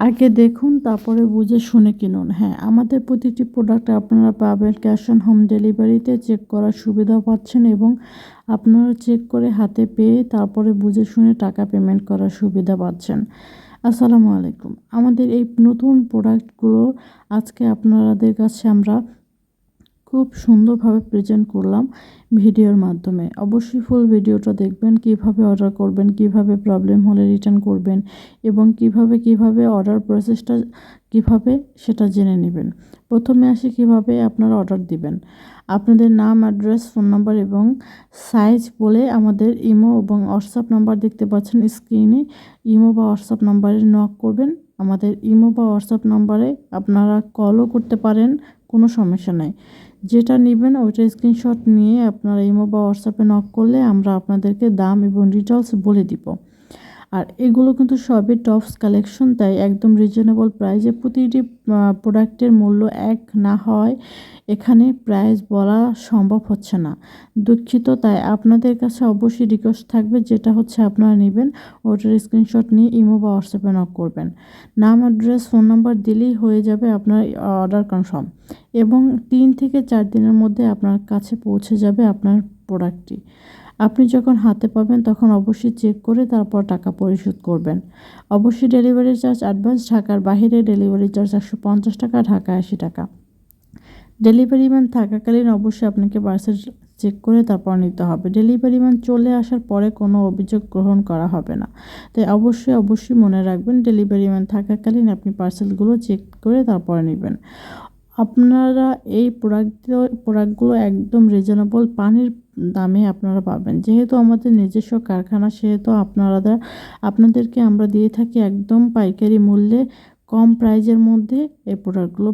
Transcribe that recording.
আগে দেখুন, তারপরে বুঝে শুনে কিনুন। হ্যাঁ আমাদের প্রতিটি প্রোডাক্ট আপনারা পাবেন ক্যাশ অন হোম ডেলিভারিতে চেক করার সুবিধা পাচ্ছেন এবং আপনারা চেক করে হাতে পেয়ে তারপরে বুঝে শুনে টাকা পেমেন্ট করার সুবিধা পাচ্ছেন। আসসালামু আলাইকুম। আমাদের এই নতুন প্রোডাক্টগুলো আজকে আপনাদের কাছে আমরা খুব সুন্দরভাবে প্রেজেন্ট করলাম ভিডিওর মাধ্যমে। অবশ্যই ফুল ভিডিওটা দেখবেন, কীভাবে অর্ডার করবেন, কীভাবে প্রবলেম হলে রিটার্ন করবেন এবং কীভাবে কীভাবে অর্ডার প্রসেসটা কীভাবে সেটা জেনে নেবেন। প্রথমে আসি কীভাবে আপনারা অর্ডার দিবেন। আপনাদের নাম অ্যাড্রেস ফোন নাম্বার এবং সাইজ বলে আমাদের ইমো এবং হোয়াটসঅ্যাপ নাম্বার দেখতে পাচ্ছেন স্ক্রিনে ইমো বা হোয়াটসঅ্যাপ নাম্বারে নক করবেন। আমাদের ইমো বা হোয়াটসঅ্যাপ নাম্বারে আপনারা কলও করতে পারেন। কোনো সমস্যা নাই। যেটা নেবেন ওইটা স্ক্রিনশট নিয়ে আপনারা ইমো বা হোয়াটসঅ্যাপে নক করলে আমরা আপনাদেরকে দাম এবং ডিটেলস বলে দিব। আর এগুলো কিন্তু সবই টপস কালেকশন তাই একদম রিজনেবল প্রাইসে প্রতিটি প্রোডাক্টের মূল্য এক না হয়, এখানে প্রাইস বলা সম্ভব হচ্ছে না। দুঃখিত, তাই আপনাদের কাছে অবশ্যই রিকোয়েস্ট থাকবে, যেটা হচ্ছে আপনারা নেবেন, ওটার স্ক্রিনশট নিয়ে ইমো বা হোয়াটসঅ্যাপে নক করবেন। নাম অ্যাড্রেস ফোন নাম্বার দিলেই হয়ে যাবে আপনার অর্ডার কনফার্ম এবং তিন থেকে চার দিনের মধ্যে আপনার কাছে পৌঁছে যাবে আপনার প্রোডাক্টটি আপনি যখন হাতে পাবেন, তখন অবশ্যই চেক করে তারপর টাকা পরিশোধ করবেন। অবশ্যই ডেলিভারি চার্জ অ্যাডভান্স ঢাকার বাহিরে ডেলিভারি চার্জ একশো পঞ্চাশ টাকা ঢাকা আশি টাকা। ডেলিভারি ম্যান থাকাকালীন অবশ্যই আপনাকে পার্সেল চেক করে তারপর নিতে হবে। ডেলিভারি ম্যান চলে আসার পরে কোনো অভিযোগ গ্রহণ করা হবে না। তাই অবশ্যই অবশ্যই মনে রাখবেন, ডেলিভারি ম্যান থাকাকালীন আপনি পার্সেলগুলো চেক করে তারপরে নেবেন। আপনারা এই প্রোডাক্ট প্রোডাক্টগুলো একদম রিজনেবল পানির দামে আপনারা পাবেন। যেহেতু আমাদের নিজস্ব কারখানা, সেহেতু আপনারা আপনাদেরকে আমরা দিয়ে থাকি একদম পাইকারি মূল্যে, কম প্রাইজের মধ্যে এই প্রোডাক্টগুলো